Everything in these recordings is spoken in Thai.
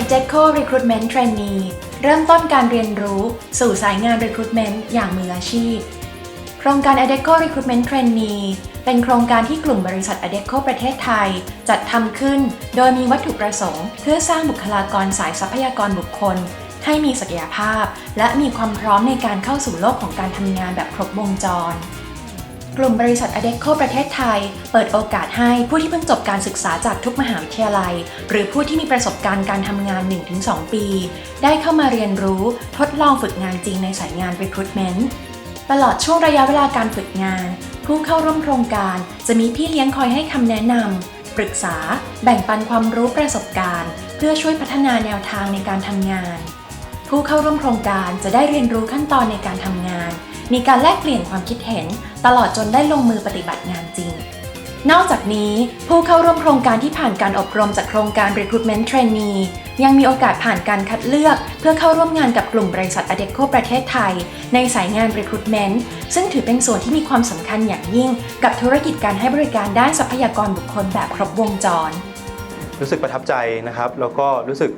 Adeco Recruitment Trainee เริ่มต้นการเรียนรู้สู่สายงาน Recruitment อย่างมืออาชีพ โครงการ Adeco Recruitment Trainee เป็นโครงการที่กลุ่มบริษัท Adeco ประเทศไทย จัดทำขึ้น โดยมีวัตถุประสงค์ เพื่อสร้างบุคลากรสายทรัพยากรบุคคล ให้มีศักยภาพ และมีความพร้อมในการเข้าสู่โลกของการทำงานแบบครบวงจร กลุ่มบริษัท Adeco ประเทศไทย เปิดโอกาสให้ผู้ที่เพิ่งจบการศึกษาจากทุกมหาวิทยาลัย หรือผู้ที่มีประสบการณ์การทำงาน 1-2 ปี ได้เข้ามาเรียนรู้ทดลองฝึกงานจริงในสายงาน Recruitment ตลอดช่วงระยะเวลาการฝึกงาน ผู้เข้าร่วมโครงการจะมีพี่เลี้ยงคอยให้คำแนะนำปรึกษา แบ่งปันความรู้ประสบการณ์ เพื่อช่วยพัฒนาแนวทางในการทำงาน ผู้เข้าร่วมโครงการจะได้เรียนรู้ขั้นตอนในการทำงาน มีการแลกเปลี่ยนความคิดเห็น ตลอดจนได้ลงมือปฏิบัติงานจริง นอกจากนี้ ผู้เข้าร่วมโครงการที่ผ่านการอบรมจากโครงการ Recruitment Trainee ยังมีโอกาสผ่านการคัดเลือก เพื่อเข้าร่วมงานกับกลุ่มบริษัท Adeco ประเทศไทย ในสายงาน Recruitment ซึ่งถือเป็นส่วนที่มีความสำคัญอย่างยิ่ง กับธุรกิจการให้บริการด้านทรัพยากรบุคคลแบบครบวงจร รู้สึกประทับใจนะครับ แล้วก็รู้สึก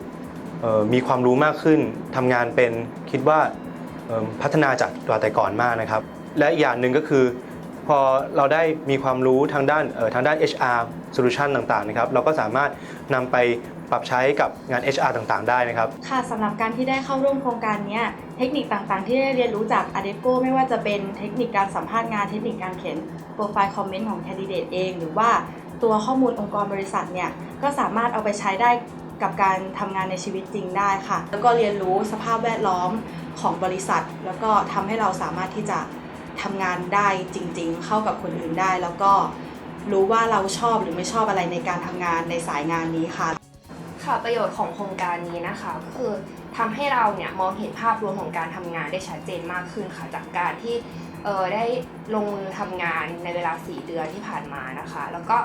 มีความรู้มากขึ้นทำงานเป็นคิดว่า พัฒนาจากตัวแต่ก่อนมากนะครับ และอย่างหนึ่งก็คือ พอเราได้มีความรู้ทางด้านทางด้าน HR solution ต่างๆนะครับ เราก็สามารถนำไปปรับใช้กับงาน HR ต่างๆ ได้นะครับ ค่ะสำหรับการที่ได้เข้าร่วมโครงการนี้เทคนิคต่างๆ ที่ได้เรียนรู้จาก ADECO ไม่ว่าจะเป็นเทคนิคการสัมภาษณ์งานเทคนิคการเขียนโปรไฟล์คอมเมนต์ของแคนดิเดตเอง หรือว่าตัวข้อมูลองค์กรบริษัทเนี่ยก็สามารถเอาไปใช้ได้ กับการทำงานในชีวิตจริงได้ค่ะ แล้วก็เรียนรู้สภาพแวดล้อมของบริษัท แล้วก็ทำให้เราสามารถที่จะทำงานได้จริง ๆ เข้ากับคนอื่นได้ แล้วก็รู้ว่าเราชอบหรือไม่ชอบอะไรในการทำงานในสายงานนี้ค่ะ ค่ะประโยชน์ของโครงการนี้นะคะก็คือทำให้เราเนี่ยมองเห็นภาพรวมของการทำงานได้ชัดเจนมากขึ้นค่ะ จากการที่เออได้ลงมือทำงานในเวลา 4 เดือนที่ผ่านมานะคะ แล้วก็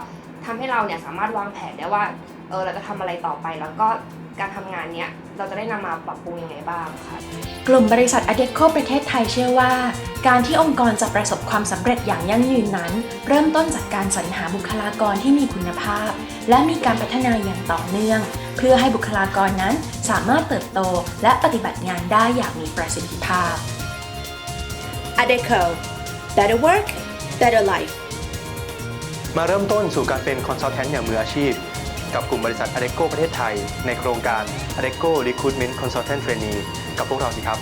ทำให้เราเนี่ยสามารถวางแผนได้ว่าเออเราจะทำอะไรต่อไป แล้วก็การทำงานเนี้ยเราจะได้นำมาปรับปรุงยังไงบ้างค่ะ กลุ่มบริษัท Adeco ประเทศไทยเชื่อว่า การที่องค์กรจะประสบความสำเร็จอย่างยั่งยืนนั้น เริ่มต้นจากการสรรหาบุคลากรที่มีคุณภาพ และมีการพัฒนาอย่างต่อเนื่อง เพื่อให้บุคลากรนั้นสามารถเติบโตและปฏิบัติงานได้อย่างมีประสิทธิภาพ Adeco Better Work Better Life มาเริ่มต้นสู่การเป็นคอนซัลแทนอย่างมืออาชีพ กับกลุ่มบริษัท Adeco ประเทศไทย ในโครงการ Adeco Recruitment Consultant Trainee กับพวกเราสิครับ